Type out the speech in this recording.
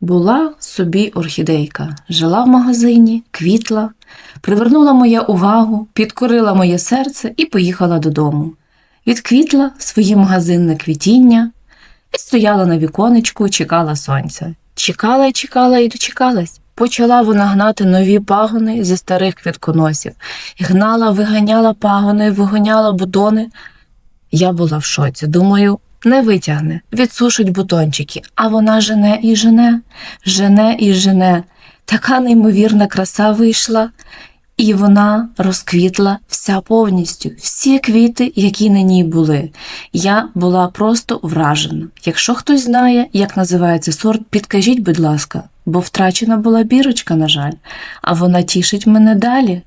Була собі орхідейка, жила в магазині, квітла, привернула моя увагу, підкорила моє серце і поїхала додому. Відквітла своє магазинне квітіння і стояла на віконечку, чекала сонця. Чекала і чекала і дочекалась. Почала вона гнати нові пагони зі старих квітконосів. Гнала, виганяла пагони, виганяла бутони. Я була в шоці. Думаю, не витягне, відсушить бутончики, а вона жене і жене, жене і жене. Така неймовірна краса вийшла, і вона розквітла вся повністю, всі квіти, які на ній були. Я була просто вражена. Якщо хтось знає, як називається сорт, підкажіть, будь ласка, бо втрачена була бірочка, на жаль, а вона тішить мене далі.